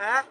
hả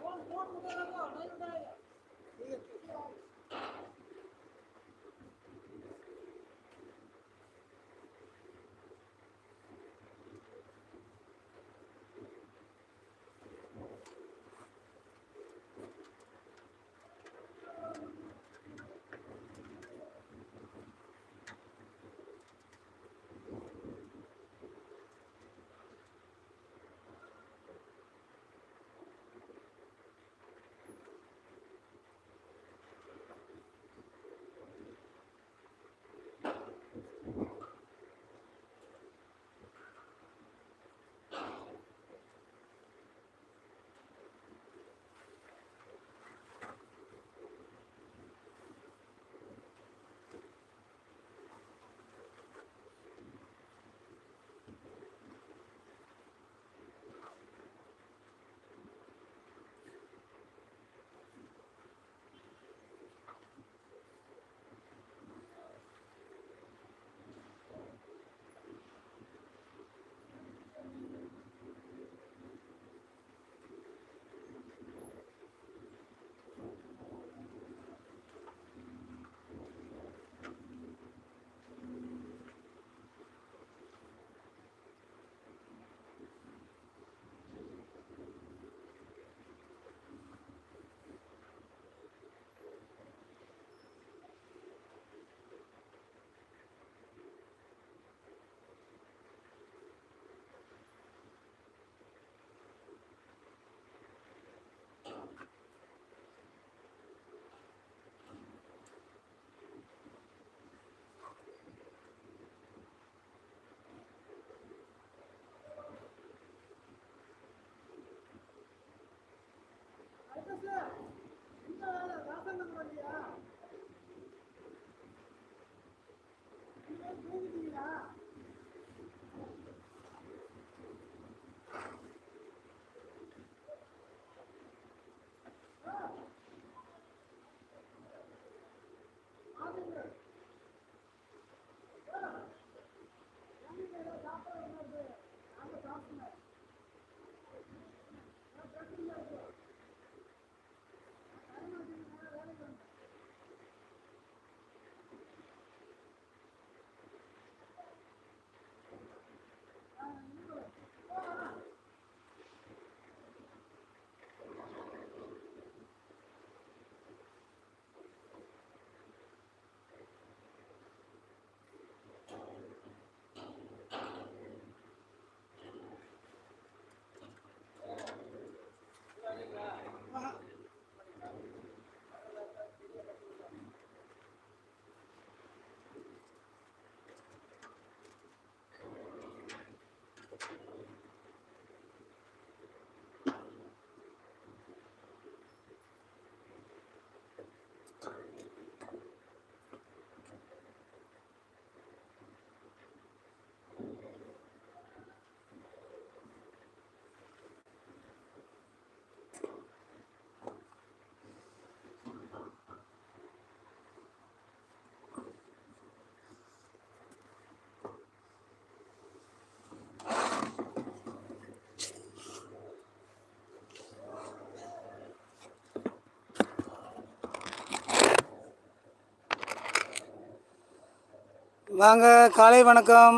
வாங்க காலை வணக்கம்.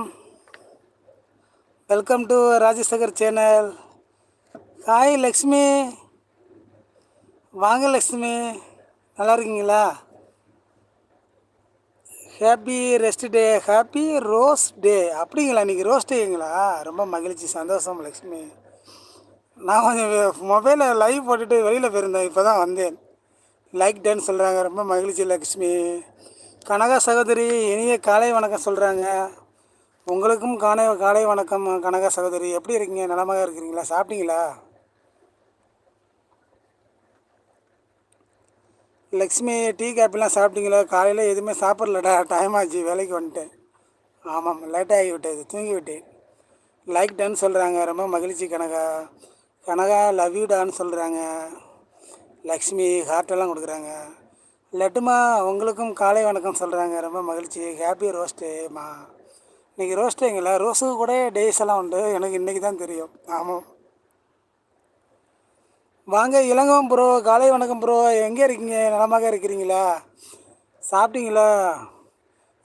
Welcome to Rajasekhar channel hi Lakshmi. வாங்க லக்ஷ்மி. நல்லா இருக்கீங்களா? Happy rest day happy rose day அப்படிங்களா? இன்றைக்கி ரோஸ் டேங்களா ரொம்ப மகிழ்ச்சி சந்தோஷம் லக்ஷ்மி. நான் கொஞ்சம் மொபைலில் லைவ் போட்டுட்டு வெளியில் போயிருந்தேன். இப்போ தான் வந்தேன். லைக் டேன்னு சொல்கிறாங்க ரொம்ப மகிழ்ச்சி லக்ஷ்மி. கனகா சகோதரி இனிய காலை வணக்கம் சொல்கிறாங்க உங்களுக்கும் காலை காலை வணக்கம் கனகா சகோதரி. எப்படி இருக்கீங்க? நலமாக இருக்கிறீங்களா? சாப்பிட்டீங்களா? லக்ஷ்மி டீ காப்பிலாம் சாப்பிட்டீங்களா? காலையில் எதுவுமே சாப்பிட்லடா. டைம் ஆச்சு. வேலைக்கு வந்துட்டேன். ஆமாம் லேட் ஆகிவிட்டேன் விட்டது தூங்கி விட்டேன் லைக் டான்னு சொல்கிறாங்க ரொம்ப மகிழ்ச்சி கனகா. கனகா லவ் யூ டான்னு சொல்கிறாங்க லக்ஷ்மி ஹார்ட்டெல்லாம் கொடுக்குறாங்க. லட்டுமா உங்களுக்கும் காலை வணக்கம் சொல்கிறாங்க ரொம்ப மகிழ்ச்சி. ஹாப்பி ரோஸ்டேம்மா இன்றைக்கி ரோஸ்டேங்களா ரோஸுக்கு கூட டேஸ் எல்லாம் உண்டு. எனக்கு இன்றைக்கி தான் தெரியும். ஆமாம் வாங்க இளங்கம் ப்ரோ காலை வணக்கம் ப்ரோ எங்கே இருக்கீங்க? நலமாக இருக்கிறீங்களா? சாப்பிட்டீங்களா?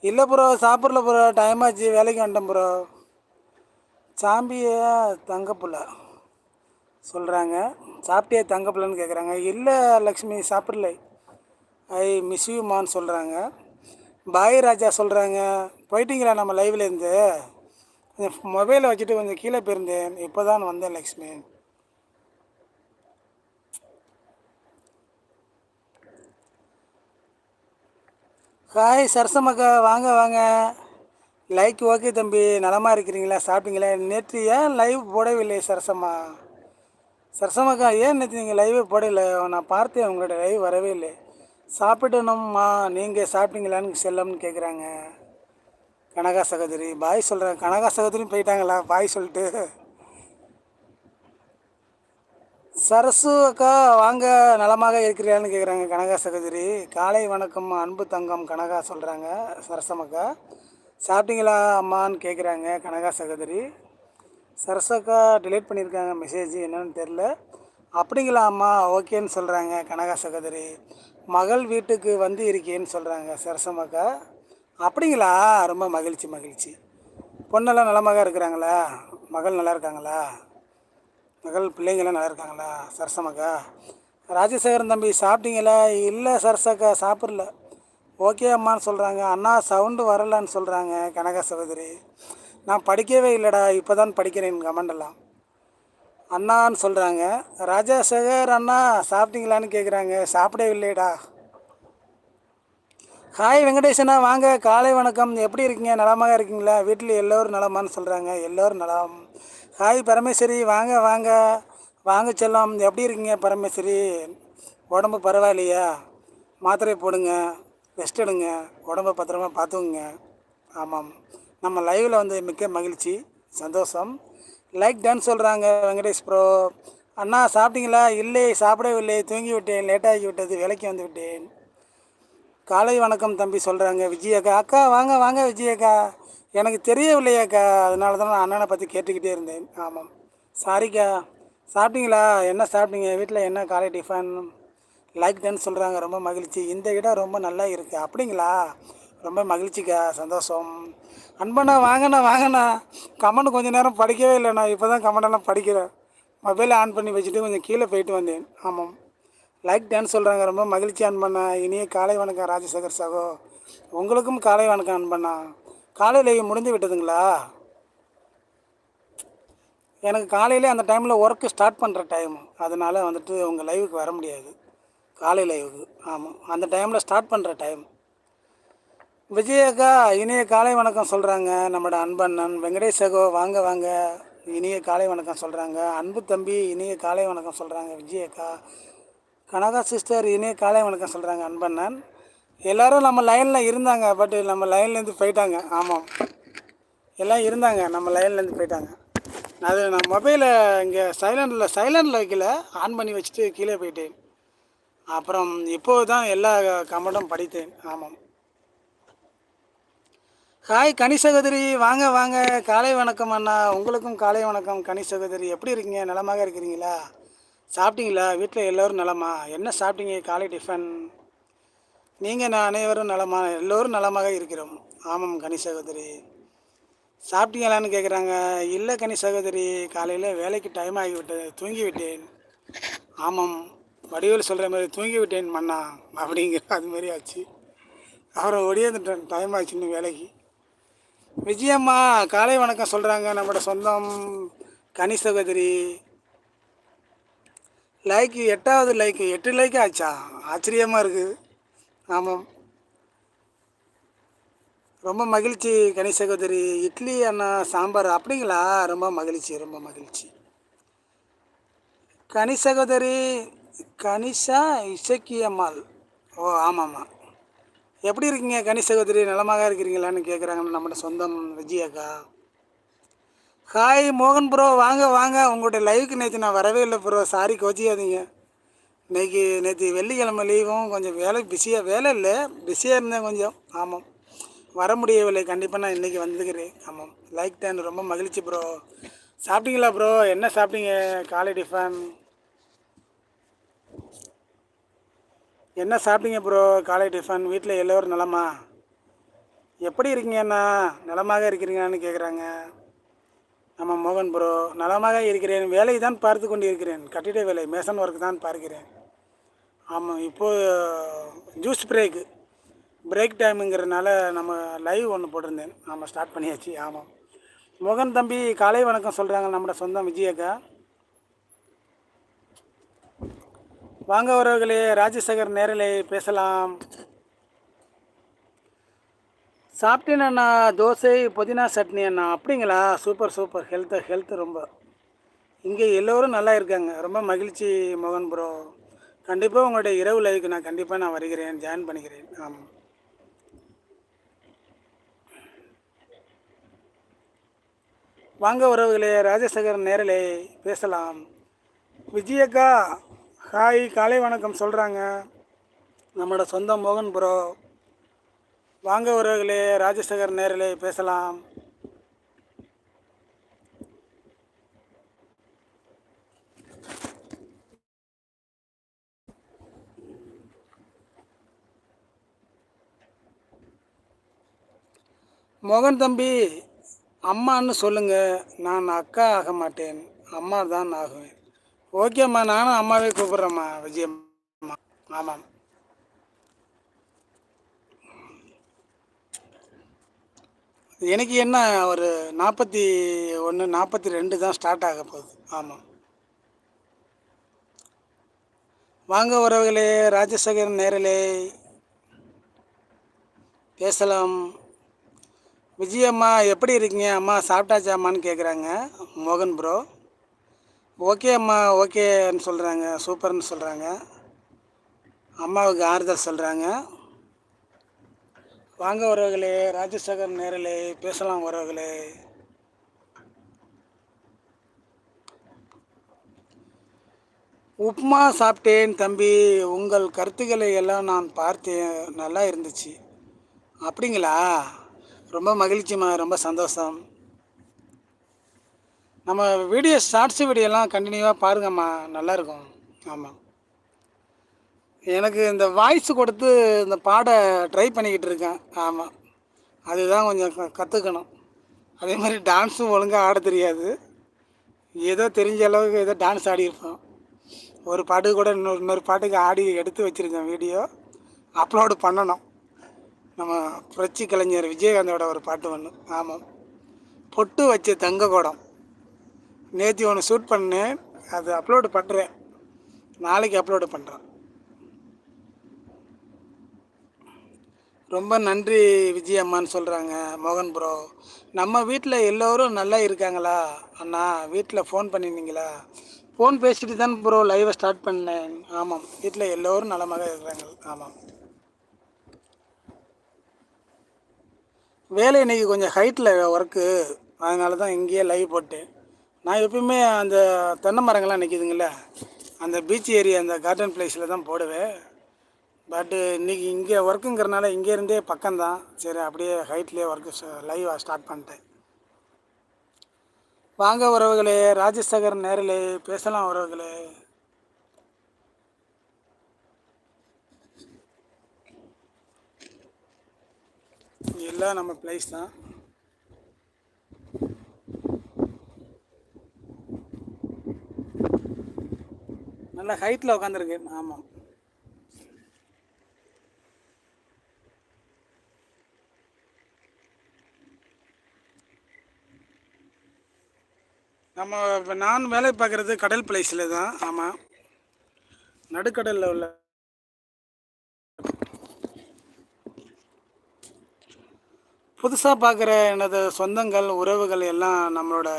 இல்லை ப்ரோ சாப்பிடல ப்ரோ டைம் ஆச்சு. வேலைக்கு வந்துட்டேன் ப்ரோ சாம்பியா தங்கப்புல சொல்கிறாங்க சாப்பிட்டியா தங்கப்புலன்னு கேட்குறாங்க இல்லை லக்ஷ்மி சாப்பிடல. ஐ மிஸ் யூமான்னு சொல்கிறாங்க பாய் ராஜா சொல்கிறாங்க போயிட்டீங்களா நம்ம லைவ்லேருந்து கொஞ்சம் மொபைலை வச்சுட்டு கொஞ்சம் கீழே போயிருந்தேன். இப்போ தான் வந்தேன் லக்ஷ்மி. ஹாய் சரசமக்கா வாங்க வாங்க. லைக் ஓகே தம்பி நலமாக இருக்கிறீங்களா? சாப்பிட்டீங்களா? நேற்று ஏன் லைவ் போடவில்லை சரசம்மா? சரசமக்கா ஏன் நேற்று நீங்கள் லைவே போடல? நான் பார்த்தேன் உங்களோட லைவ் வரவே இல்லை. சாப்பிடணும்மா நீங்கள் சாப்பிட்டீங்களான்னு செல்லம்னு கேட்குறாங்க கனகா சகோதரி பாய் சொல்கிறேன் கனகா சகோதரியும் போயிட்டாங்களா? பாய் சொல்லிட்டு. சரசு அக்கா வாங்க நலமாக இருக்கிறியான்னு கேட்குறாங்க கனகா சகோதரி. காலை வணக்கம் அன்பு தங்கம் கனகா சொல்கிறாங்க சரசமக்கா சாப்பிட்டீங்களா அம்மான்னு கேட்குறாங்க கனகா சகோதரி. சரசக்கா டிலீட் பண்ணியிருக்காங்க மெசேஜ் என்னன்னு தெரில அப்படிங்களா அம்மா? ஓகேன்னு சொல்கிறாங்க கனகா சகோதரி. மகள் வீட்டுக்கு வந்து இருக்கேன்னு சொல்கிறாங்க சரசமக்கா அப்படிங்களா? ரொம்ப மகிழ்ச்சி மகிழ்ச்சி. பொண்ணெல்லாம் நலமாக இருக்கிறாங்களா? மகள் நல்லா இருக்காங்களா? மகள் பிள்ளைங்களாம் நல்லா இருக்காங்களா? சரசமாக்கா ராஜசேகரன் தம்பி சாப்பிட்டீங்களா? இல்லை சரசக்கா சாப்பிடல. ஓகே அம்மான்னு சொல்கிறாங்க அண்ணா சவுண்டு வரலன்னு சொல்கிறாங்க கனகா சகோதரி. நான் படிக்கவே இல்லைடா இப்போ தான் படிக்கிறேன் கமெண்டெல்லாம் அண்ணான்னு சொல்கிறாங்க ராஜசேகர் அண்ணா சாப்பிட்டீங்களான்னு கேட்குறாங்க சாப்பிடவே இல்லைடா ஹாய் வெங்கடேசனா வாங்க. காலை வணக்கம். எப்படி இருக்கீங்க? நலமாக இருக்கீங்களா? வீட்டில் எல்லோரும் நலமான்னு சொல்கிறாங்க எல்லோரும் நலம். ஹாய் பரமேஸ்வரி வாங்க வாங்க. வாங்க செல்லம். எப்படி இருக்கீங்க பரமேஸ்வரி? உடம்பு பரவாயில்லையா? மாத்திரை போடுங்க. ரெஸ்ட் எடுங்க. உடம்ப பத்திரமா பார்த்துக்குங்க. ஆமாம். நம்ம லைவில் வந்து மிக்க மகிழ்ச்சி சந்தோஷம். லைக் டன் சொல்கிறாங்க வெங்கடேஷ் ப்ரோ அண்ணா சாப்பிட்டீங்களா? இல்லை சாப்பிடவில்லை. தூங்கி விட்டேன் லேட்டாகி விட்டது வேலைக்கு வந்து விட்டேன் காலை வணக்கம் தம்பி சொல்கிறாங்க விஜயக்கா. அக்கா வாங்க வாங்க விஜயக்கா. எனக்கு தெரியவில்லையாக்கா அதனால தான் நான் அண்ணனை பற்றி கேட்டுக்கிட்டே இருந்தேன். ஆமாம். சாரிக்கா சாப்பிட்டீங்களா? என்ன சாப்பிட்டீங்க? வீட்டில் என்ன காலை டிஃபன்? லைக் டன் சொல்கிறாங்க ரொம்ப மகிழ்ச்சி. இந்த இடம் ரொம்ப நல்லா இருக்குது அப்படிங்களா? ரொம்ப மகிழ்ச்சிக்கா. சந்தோஷம். அன்பண்ணா வாங்கண்ணா வாங்கண்ணா. கமெண்ட் கொஞ்சம் நேரம் படிக்கவே இல்லைண்ணா இப்போ தான் கமெண்டெல்லாம் படிக்கிறேன். மொபைலை ஆன் பண்ணி வச்சுட்டு கொஞ்சம் கீழே போயிட்டு வந்தேன். ஆமாம். லைக் டான்ஸ் சொல்கிறாங்க ரொம்ப மகிழ்ச்சி அன்பண்ணா. இனிய காலை வணக்கம் ராஜசேகர் சகோ. உங்களுக்கும் காலை வணக்கம் அன்பண்ணா. காலையில் முடிஞ்சு விட்டதுங்களா? எனக்கு காலையிலே அந்த டைமில் ஒர்க்கு ஸ்டார்ட் பண்ணுற டைம் அதனால் வந்துட்டு உங்கள் லைவுக்கு வர முடியாது. காலை லைவுக்கு ஆமாம். அந்த டைமில் ஸ்டார்ட் பண்ணுற டைம் விஜயக்கா இனிய காலை வணக்கம் சொல்கிறாங்க நம்மளோட அன்பண்ணன் வெங்கடேஷ் சகோ வாங்க வாங்க. இனிய காலை வணக்கம் சொல்கிறாங்க அன்பு தம்பி இனிய காலை வணக்கம் சொல்கிறாங்க விஜயக்கா. கனகா சிஸ்டர் இனிய காலை வணக்கம் சொல்கிறாங்க அன்பண்ணன். எல்லோரும் நம்ம லைனில் இருந்தாங்க பட் நம்ம லைன்லேருந்து போயிட்டாங்க. ஆமாம். எல்லாம் இருந்தாங்க நம்ம லைன்லேருந்து போயிட்டாங்க. அது நான் மொபைலை இங்கே சைலண்டில் சைலண்டில் வைக்கல. ஆன் பண்ணி வச்சுட்டு கீழே போயிட்டேன். அப்புறம் இப்போது தான் எல்லா கமெண்ட்டும் படித்தேன். ஆமாம். ஹாய் கனி சகோதரி. வாங்க வாங்க. காலை வணக்கம் அண்ணா. உங்களுக்கும் காலை வணக்கம். கனி சகோதரி எப்படி இருக்கீங்க? நலமாக இருக்கிறீங்களா? சாப்பிட்டீங்களா? வீட்டில் எல்லோரும் நலமா? என்ன சாப்பிட்டீங்க? காலை டிஃபன். நீங்கள் நான் அனைவரும் நலமா? எல்லோரும் நலமாக இருக்கிறோம். ஆமாம் கனி சகோதரி. சாப்பிட்டீங்களான்னு கேட்குறாங்க இல்லை கனி சகோதரி. காலையில் வேலைக்கு டைம் ஆகிவிட்டது. தூங்கி விட்டேன் ஆமாம் வடிவில் சொல்கிற மாதிரி தூங்கி விட்டேன் மண்ணா அப்படிங்கிற அது மாதிரி ஆச்சு. அப்புறம் ஒடியே டைம் ஆச்சுன்னு வேலைக்கு. விஜயம்மா காலை வணக்கம் சொல்கிறாங்க நம்மளோட சொந்தம் கனி சகோதரி. லைக்கு எட்டாவது லைக்கு எட்டு லைக்கு ஆச்சா? ஆச்சரியமாக இருக்குது ஆமாம் ரொம்ப மகிழ்ச்சி கனி சகோதரி. இட்லி அண்ணா சாம்பார் அப்படிங்களா? ரொம்ப மகிழ்ச்சி ரொம்ப மகிழ்ச்சி. கனி சகோதரி கனிஷா இசக்கியம்மாள். ஓ ஆமாம்மா. எப்படி இருக்கீங்க? கனி சகோதரி நலமாக இருக்கிறீங்களான்னு கேட்குறாங்க நம்மளோட சொந்தம் விஜயக்கா ஹாய் மோகன் ப்ரோ வாங்க வாங்க. உங்களுடைய லைவுக்கு நேற்று நான் வரவே இல்லை ப்ரோ சாரி கோச்சிக்காதீங்க. இன்றைக்கி நேற்று வெள்ளிக்கிழமை லீவும் கொஞ்சம் வேலை பிஸியாக வேலை இல்லை. பிஸியாக இருந்தேன் கொஞ்சம். ஆமாம். வர முடியவில்லை. கண்டிப்பாக நான் இன்றைக்கி வந்துக்கிறேன் ஆமாம். லைக் டேன் ரொம்ப மகிழ்ச்சி ப்ரோ சாப்பிட்டீங்களா ப்ரோ என்ன சாப்பிட்டீங்க? காலை டிஃபன் என்ன சாப்பிட்டீங்க ப்ரோ காலை டிஃபன் வீட்டில் எல்லோரும் நலமா? எப்படி இருக்கீங்க அண்ணா? நலமாக இருக்கிறீங்களான்னு கேட்குறாங்க நம்ம மோகன் ப்ரோ நலமாக இருக்கிறேன். வேலை தான் பார்த்து கொண்டு இருக்கிறேன் கட்டிட வேலை மேசன் ஒர்க் தான் பார்க்கிறேன். ஆமாம் இப்போது ஜூஸ் பிரேக்கு பிரேக் டைமுங்கிறதுனால நம்ம லைவ் ஒன்று போட்டிருந்தேன். ஆமாம் ஸ்டார்ட் பண்ணியாச்சு. ஆமாம் மோகன் தம்பி காலை வணக்கம் சொல்கிறாங்க நம்மளோட சொந்தம் விஜயக்கா வாங்க உறவுகளே ராஜசேகர் நேரிலே பேசலாம். சாப்பிட்டேன் தோசை புதினா சட்னி அண்ணா. அப்படிங்களா? Super super. ஹெல்த்து ஹெல்த்து ரொம்ப. இங்கே எல்லோரும் நல்லா இருக்காங்க. ரொம்ப மகிழ்ச்சி மோகன் ப்ரோ கண்டிப்பாக உங்களுடைய இரவு லைவுக்கு நான் கண்டிப்பாக நான் வருகிறேன் ஜாயின் பண்ணிக்கிறேன் ஆமாம் வாங்க உறவுகளே ராஜசேகர் நேரிலே பேசலாம். விஜயக்கா ஹாய் காலை வணக்கம் சொல்கிறாங்க நம்மளோட சொந்த மோகன் ப்ரோ வாங்க உறவுகளே ராஜசேகர் நேரிலே பேசலாம். மோகன் தம்பி அம்மான்னு சொல்லுங்கள் நான் அக்கா ஆக மாட்டேன். அம்மா தான் ஆகுவேன். ஓகேம்மா நானும் அம்மாவே கூப்பிட்றேம்மா விஜயம்மா. ஆமாம். எனக்கு என்ன ஒரு நாற்பத்தி ஒன்று நாற்பத்தி ரெண்டு தான் ஸ்டார்ட் ஆக போகுது. ஆமாம். வாங்க உறவுகளே ராஜசேகரன் நேரலே பேசலாம். விஜயம்மா எப்படி இருக்கீங்க? அம்மா சாப்பிட்டாச்சாம்மான்னு கேட்குறாங்க மோகன் ப்ரோ ஓகே அம்மா ஓகேன்னு சொல்கிறாங்க சூப்பர்னு சொல்கிறாங்க அம்மாவுக்கு ஆறுதல் சொல்கிறாங்க வாங்க உறவுகளே ராஜசேகர் நேரலே பேசலாம் உறவுகளே. உப்புமா சாப்பிட்டேன் தம்பி உங்கள் கருத்துக்களை எல்லாம் நான் பார்த்தேன் நல்லா இருந்துச்சு. அப்படிங்களா? ரொம்ப மகிழ்ச்சிம்மா ரொம்ப சந்தோஷம். நம்ம வீடியோ ஷார்ட்ஸு வீடியோலாம் கண்டினியூவாக பாருங்கம்மா நல்லாயிருக்கும். ஆமாம் எனக்கு இந்த வாய்ஸ் கொடுத்து இந்த பாட ட்ரை பண்ணிக்கிட்டு இருக்கேன். ஆமாம் அதுதான் கொஞ்சம் கற்றுக்கணும் அதே மாதிரி டான்ஸும் ஒழுங்காக ஆட தெரியாது. ஏதோ தெரிஞ்ச அளவுக்கு ஏதோ டான்ஸ் ஆடியிருப்போம் ஒரு பாட்டு கூட இன்னொரு இன்னொரு பாட்டுக்கு ஆடி எடுத்து வச்சுருக்கேன் வீடியோ. அப்லோடு பண்ணணும். நம்ம புரட்சி கலைஞர் விஜயகாந்தோட ஒரு பாட்டு ஒன்று ஆமாம் பொட்டு வச்ச தங்க குடம். நேற்று ஒன்று ஷூட் பண்ணேன் அது அப்லோடு பண்ணுறேன் நாளைக்கு அப்லோடு பண்ணுறேன் ரொம்ப நன்றி விஜய் அம்மான்னு சொல்கிறாங்க மோகன் ப்ரோ நம்ம வீட்டில் எல்லோரும் நல்லா இருக்காங்களா? அண்ணா வீட்டில் ஃபோன் பண்ணியிருந்தீங்களா ஃபோன் பேசிட்டு தான் ப்ரோ லைவை ஸ்டார்ட் பண்ணேன். ஆமாம் வீட்டில் எல்லோரும் நலமாக இருக்கிறாங்க ஆமாம். வேலை இன்றைக்கி கொஞ்சம் ஹைட்டில் ஒர்க்கு அதனால தான் இங்கேயே லைவ் போட்டேன். நான் எப்பயுமே அந்த தென்னை மரங்கள்லாம் நிற்கிதுங்கள அந்த பீச் ஏரியா அந்த கார்டன் பிளேஸில் தான் போடுவேன். பட்டு இன்றைக்கி இங்கே ஒர்க்குங்கிறனால இங்கேருந்தே பக்கம்தான். சரி அப்படியே ஹைட்லேயே ஒர்க்கு லைவாக ஸ்டார்ட் பண்ணிட்டேன். வாங்க உறவுகளே ராஜசேகர் நேரிலே பேசலாம் உறவுகளே. எல்லாம் நம்ம பிளேஸ் தான். நல்ல ஹைட்டில் உட்காந்துருக்கு ஆமாம் நம்ம இப்போ நான் வேலை பார்க்குறது கடல் பிளேஸில் தான். ஆமாம் நடுக்கடலில் உள்ள புதுசாக பார்க்குற எனது சொந்தங்கள் உறவுகள் எல்லாம் நம்மளோட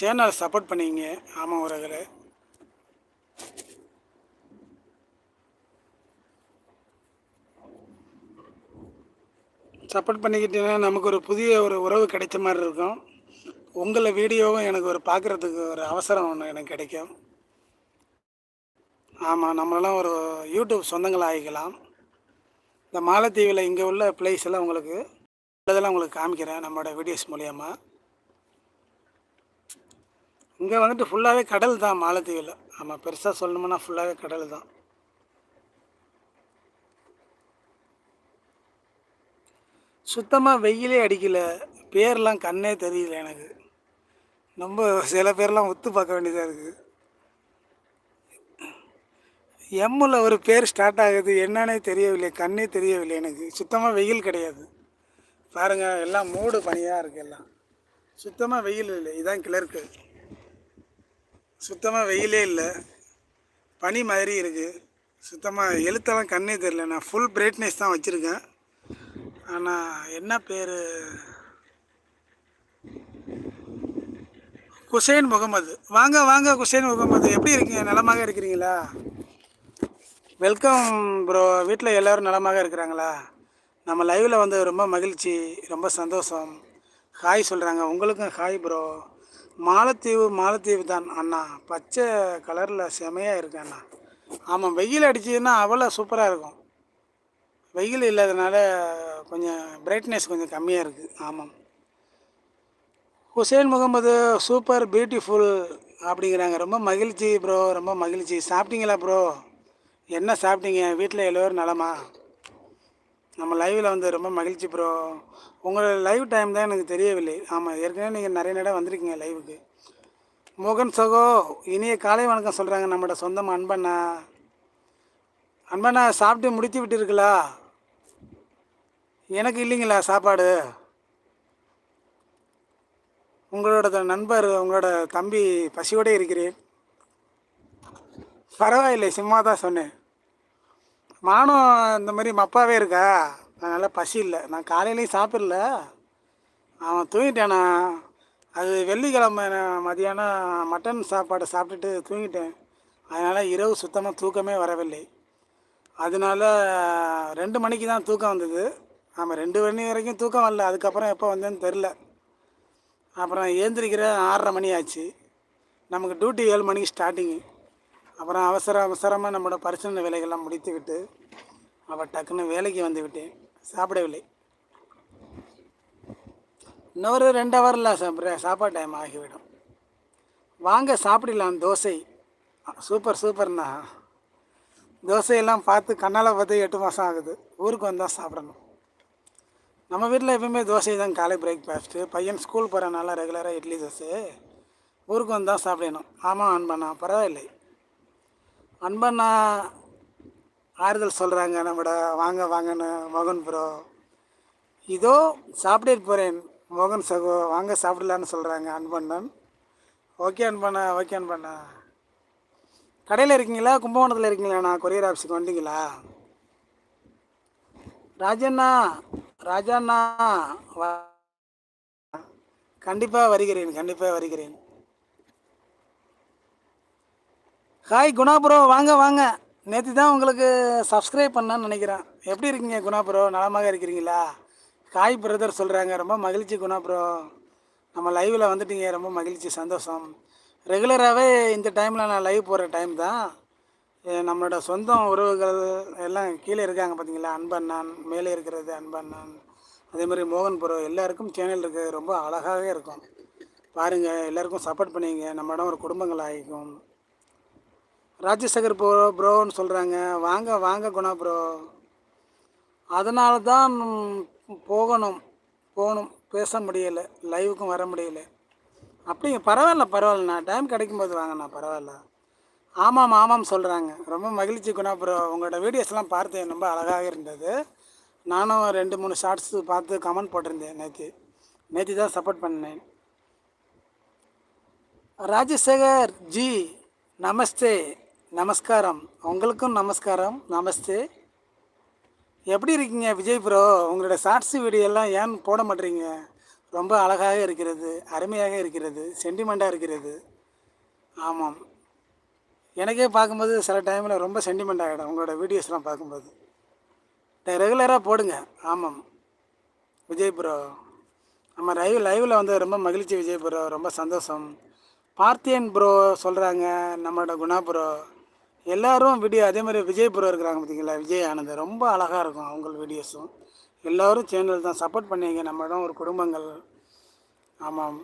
சேனல் சப்போர்ட் பண்ணிங்க. ஆமாம் உறவுகளே. சப்போர்ட் பண்ணிக்கிட்டீங்கன்னா நமக்கு ஒரு புதிய ஒரு உறவு கிடைச்ச மாதிரி இருக்கும். உங்களை வீடியோவும் எனக்கு ஒரு பார்க்குறதுக்கு ஒரு அவசரம் ஒன்று எனக்கு கிடைக்கும். ஆமாம் நம்மளாம் ஒரு யூடியூப் சொந்தங்கள் ஆகிக்கலாம் இந்த மாலத்தீவில் இங்கே உள்ள பிளேஸ் எல்லாம் உங்களுக்கு இதெல்லாம் உங்களுக்கு காமிக்கிறேன் நம்மளோட வீடியோஸ் மூலியமாக இங்கே வந்துட்டு ஃபுல்லாகவே கடல் தான் மாலத்தீவில். ஆமாம் பெருசாக சொல்லணும்னா ஃபுல்லாகவே கடல் தான். சுத்தமாக வெயிலே அடிக்கலை. பேர்லாம் கண்ணே தெரியல எனக்கு. ரொம்ப சில பேர்லாம் ஒத்து பார்க்க வேண்டியதாக இருக்குது எம்மில் ஒரு பேர் ஸ்டார்ட் ஆகுது. என்னன்னே தெரியவில்லை. கண்ணே தெரியவில்லை எனக்கு. சுத்தமாக வெயில் கிடையாது. பாருங்கள் எல்லாம் மூடு பனியாக இருக்குது எல்லாம். சுத்தமாக வெயில் இல்லை. இதுதான் கிளர்க்கு சுத்தமாக வெயிலே இல்லை. பனி மாதிரி இருக்குது சுத்தமாக எழுத்தெல்லாம் கண்ணே தெரியல. நான் ஃபுல் பிரைட்னஸ் தான் வச்சுருக்கேன். ஆனால் என்ன பேர்? குசைன் முகமது. வாங்க வாங்க குசைன் முகமது. எப்படி இருக்கீங்க? நலமாக இருக்கிறீங்களா? வெல்கம் ப்ரோ வீட்டில் எல்லோரும் நலமாக இருக்கிறாங்களா? நம்ம லைவில் வந்து ரொம்ப மகிழ்ச்சி ரொம்ப சந்தோஷம். ஹாய் சொல்கிறாங்க உங்களுக்கும் ஹாய் ப்ரோ மாலத்தீவு மாலத்தீவு தான் அண்ணா. பச்சை கலரில் செமையாக இருக்கு அண்ணா. ஆமாம் வெயில் அடிச்சதுன்னா அவ்வளோ சூப்பராக இருக்கும். வெயில் இல்லாதனால கொஞ்சம் பிரைட்னஸ் கொஞ்சம் கம்மியாக இருக்குது ஆமாம். ஹுசேன் முகமது சூப்பர் பியூட்டிஃபுல் அப்படிங்கிறாங்க. ரொம்ப மகிழ்ச்சி ப்ரோ ரொம்ப மகிழ்ச்சி. சாப்பிட்டீங்களா ப்ரோ என்ன சாப்பிட்டீங்க? வீட்டில் எல்லோரும் நலமா? நம்ம லைவில் வந்து ரொம்ப மகிழ்ச்சி ப்ரோ உங்களோட லைவ் டைம் தான் எனக்கு தெரியவில்லை. ஆமாம் ஏற்கனவே நீங்கள் நிறைய நேரம் வந்திருக்கீங்க லைவுக்கு மோகன் சகோ இனிய காலை வணக்கம் சொல்கிறாங்க நம்மளோட சொந்தம் அன்பண்ணா. அன்பண்ணா சாப்பிட்டு முடித்து விட்டுருக்கலா? எனக்கு இல்லைங்களா சாப்பாடு? உங்களோட நண்பர் உங்களோட தம்பி பசியோடு இருக்கிறேன். பரவாயில்லை சும்மா தான் சொன்னேன். மானம் இந்த மாதிரி மப்பாவே இருக்கா? அதனால் பசி இல்லை. நான் காலையிலையும் சாப்பிடல. அவன் தூங்கிட்டேனா? அது வெள்ளிக்கிழமை நான் மதியானம் மட்டன் சாப்பாடு சாப்பிட்டுட்டு தூங்கிட்டேன். அதனால் இரவு சுத்தமாக தூக்கமே வரவில்லை. அதனால ரெண்டு மணிக்கு தான் தூக்கம் வந்தது. ஆமாம் ரெண்டு மணி வரைக்கும் தூக்கம் வரல. அதுக்கப்புறம் எப்போ வந்தேன்னு தெரில அப்புறம் ஏந்திரிக்கிற ஆறரை மணி ஆச்சு. நமக்கு டியூட்டி ஏழு மணிக்கு ஸ்டார்டிங்கு அப்புறம் அவசர அவசரமாக நம்மளோட பரிசீலனை வேலைகள்லாம் முடித்து விட்டு அவள் டக்குன்னு வேலைக்கு வந்து விட்டேன். சாப்பிடவில்லை. இன்னொரு ரெண்டு ஹவரில் சாப்பிட்ற சாப்பாடு டைம் ஆகிவிடும். வாங்க சாப்பிடலாம். தோசை. சூப்பர் சூப்பர்ண்ணா தோசையெல்லாம் பார்த்து கண்ணால் பார்த்து எட்டு மாதம் ஆகுது. ஊருக்கு வந்தால் சாப்பிடணும். நம்ம வீட்டில் எப்பவுமே தோசை தான் காலை பிரேக்ஃபாஸ்ட்டு பையன் ஸ்கூல் போகிறனால ரெகுலராக இட்லி தோசை. ஊருக்கு வந்தால் சாப்பிடணும். ஆமாம் அன்பண்ணா பரவாயில்லை. அன்பண்ணா ஆறுதல் சொல்கிறாங்க நம்மட வாங்க வாங்கன்னு மோகன் ப்ரோ இதோ சாப்பிட்டு போகிறேன் மோகன் சகோ வாங்க சாப்பிடலான்னு சொல்கிறாங்க அன்பண்ணன். Okay அன்பண்ணா okay அன்பண்ணா. கடையில் இருக்கீங்களா? கும்பகோணத்தில் இருக்கீங்களாண்ணா கொரியர் ஆஃபீஸுக்கு வந்தீங்களா ராஜண்ணா ராஜாண்ணா கண்டிப்பாக வருகிறேன் கண்டிப்பாக வருகிறேன். ஹாய் குணா ப்ரோ வாங்க வாங்க. நேற்று தான் உங்களுக்கு சப்ஸ்கிரைப் பண்ணான்னு நினைக்கிறேன். எப்படி இருக்கீங்க குணா ப்ரோ? நலமாக இருக்கிறீங்களா? ஹாய் பிரதர் சொல்கிறாங்க ரொம்ப மகிழ்ச்சி குணா ப்ரோ. நம்ம லைவில் வந்துட்டீங்க. ரொம்ப மகிழ்ச்சி சந்தோஷம். ரெகுலராகவே இந்த டைமில் நான் லைவ் போகிற டைம் தான். நம்மளோட சொந்தம் உறவுகள் எல்லாம் கீழே இருக்காங்க பார்த்தீங்களா அன்பண்ணான் மேலே இருக்கிறது அன்பண்ணான் அதே மாதிரி மோகன் ப்ரோ எல்லாருக்கும் சேனல் இருக்குது ரொம்ப அழகாகவே இருக்கும். பாருங்கள் எல்லாருக்கும் சப்போர்ட் பண்ணிங்க. நம்மளிடம் ஒரு குடும்பங்கள் ஆகிக்கும். ராஜசேகர் ப்ரோ ப்ரோன்னு சொல்கிறாங்க வாங்க வாங்க குணா ப்ரோ அதனால தான் போகணும். போகணும். பேச முடியலை. லைவுக்கும் வர முடியலை. அப்படிங்க பரவாயில்ல பரவாயில்லண்ணா டைம் கிடைக்கும்போது வாங்கண்ணா பரவாயில்ல. ஆமாம் ஆமாம் சொல்கிறாங்க ரொம்ப மகிழ்ச்சி குணா ப்ரோ உங்களோட வீடியோஸ்லாம் பார்த்தேன் ரொம்ப அழகாக இருந்தது. நானும் ரெண்டு மூணு ஷார்ட்ஸ் பார்த்து கமெண்ட் போட்டிருந்தேன் நேற்று நேற்று தான் சப்போர்ட் பண்ணேன். ராஜசேகர் ஜி நமஸ்தே. நமஸ்காரம். உங்களுக்கும் நமஸ்காரம். நமஸ்தே. எப்படி இருக்கீங்க விஜய் ப்ரோ உங்களோட ஷார்ட்ஸ் வீடியோலாம் ஏன் போட மாட்டேறீங்க ரொம்ப அழகாக இருக்கிறது அருமையாக இருக்கிறது சென்டிமெண்ட்டாக இருக்கிறது. ஆமாம். எனக்கே பார்க்கும்போது சில டைமில் ரொம்ப சென்டிமெண்ட் ஆகிடும் உங்களோட வீடியோஸ்லாம் பார்க்கும்போது. ரெகுலராக போடுங்க. ஆமாம். விஜய் ப்ரோ நம்ம லைவ் லைவில் வந்து ரொம்ப மகிழ்ச்சி விஜய் ப்ரோ ரொம்ப சந்தோஷம். பார்த்தியன் ப்ரோ சொல்கிறாங்க நம்மளோட குணா ப்ரோ எல்லோரும் வீடியோ அதே மாதிரி விஜய் ப்ரோ இருக்கிறாங்க பார்த்தீங்களா விஜய் ஆனந்த். ரொம்ப அழகாக இருக்கும் அவங்க வீடியோஸும் எல்லோரும் சேனல் தான். சப்போர்ட் பண்ணிங்க நம்ம ஒரு குடும்பங்கள். ஆமாம்.